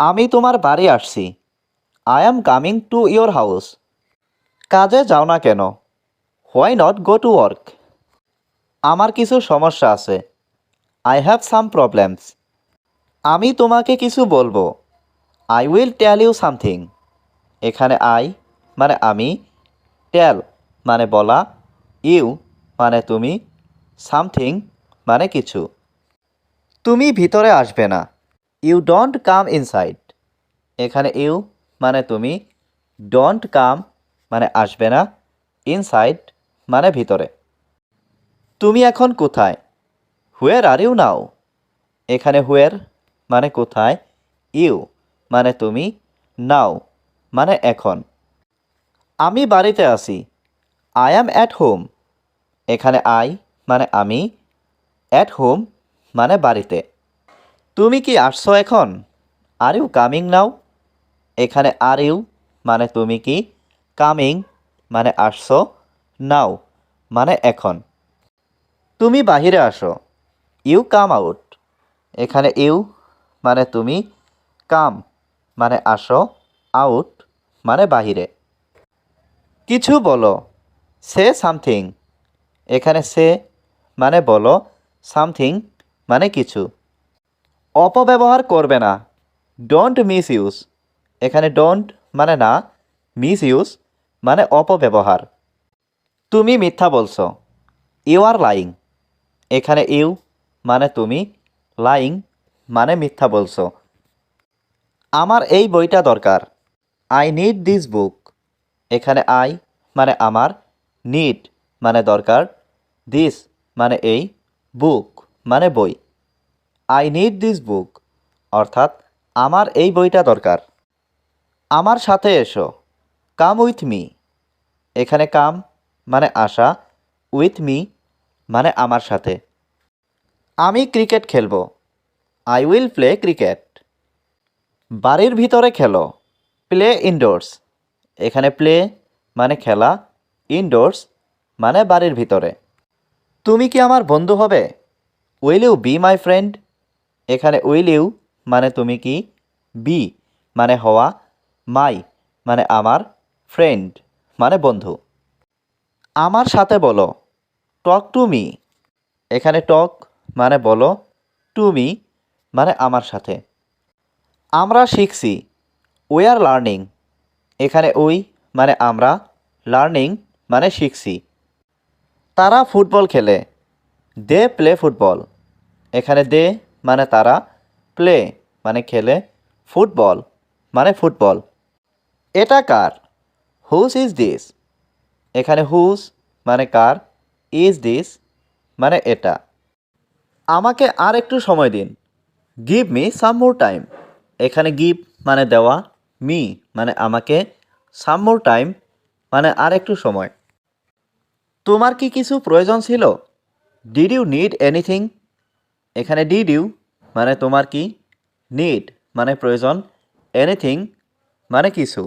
আমি তোমার বাড়ি আসছি। I am coming to your house কাজে যাও না কেন? Why not go to work আমার কিছু সমস্যা আছে। আই হ্যাভ সাম প্রবলেমস আমি তোমাকে কিছু বলব। I will tell you something এখানে আই মানে আমি টেল মানে বলা ইউ মানে তুমি সামথিং মানে কিছু। তুমি ভিতরে আসবে না। You don't come inside. এখানে ইউ মানে তুমি, ডোন্ট কাম মানে আসবে না, ইনসাইড মানে ভিতরে। তুমি এখন কোথায়? Where are you now. এখানে হুয়ের মানে কোথায়, ইউ মানে তুমি, নাও মানে এখন। আমি বাড়িতে আছি। I am at home. এখানে আই মানে আমি, অ্যাট হোম মানে বাড়িতে। তুমি কি আসছো এখন? আর ইউ কামিং নাও এখানে আর ইউ মানে তুমি কি কামিং মানে আসছো নাও মানে এখন। তুমি বাহিরে আসো। ইউ কাম আউট এখানে ইউ মানে তুমি কাম মানে আসো আউট মানে বাহিরে। কিছু বলো। সে সামথিং এখানে সে মানে বলো সামথিং মানে কিছু। অপব্যবহার করবে না। ডোন্ট মিস ইউজ এখানে ডোন্ট মানে না মিস ইউজ মানে অপব্যবহার। তুমি মিথ্যা বলছো। ইউ আর লাইং এখানে ইউ মানে তুমি লাইং মানে মিথ্যা বলছো। আমার এই বইটা দরকার। আই নিড দিস বুক এখানে আই মানে আমার নিড মানে দরকার। দিস মানে এই বুক মানে বই। আই নিড দিস বুক অর্থাৎ, আমার এই বইটা দরকার। আমার সাথে এসো। কাম উইথ মি এখানে কাম মানে আসা উইথ মি মানে আমার সাথে। আমি ক্রিকেট খেলব। আই উইল প্লে ক্রিকেট বাড়ির ভিতরে খেলো। প্লে ইনডোরস এখানে প্লে মানে খেলা ইনডোরস মানে বাড়ির ভিতরে। তুমি কি আমার বন্ধু হবে? Will you be my friend এখানে উইল ইউ মানে তুমি কি? বি মানে হওয়া, মাই মানে আমার ফ্রেন্ড মানে বন্ধু। আমার সাথে বলো, টক টু মি। এখানে টক মানে বলো, টু মি মানে আমার সাথে। আমরা শিখছি, উই আর লার্নিং। এখানে উই মানে আমরা, লার্নিং মানে শিখছি। তারা ফুটবল খেলে, দে প্লে ফুটবল। এখানে দে মানে তারা প্লে মানে খেলে ফুটবল মানে ফুটবল এটা কার? হুস ইজ দিস এখানে হুস মানে কার? ইজ দিস মানে এটা। আমাকে আর একটু সময় দিন। Give me some more time এখানে গিভ মানে দেওয়া। মি মানে আমাকে। সাম মোর টাইম মানে আর একটু সময়। তোমার কি কিছু প্রয়োজন ছিল? ডিড ইউ নিড এনিথিং এখানে ডিড ইউ মানে তোমার কি? নিড মানে প্রয়োজন এনিথিং মানে কিছু।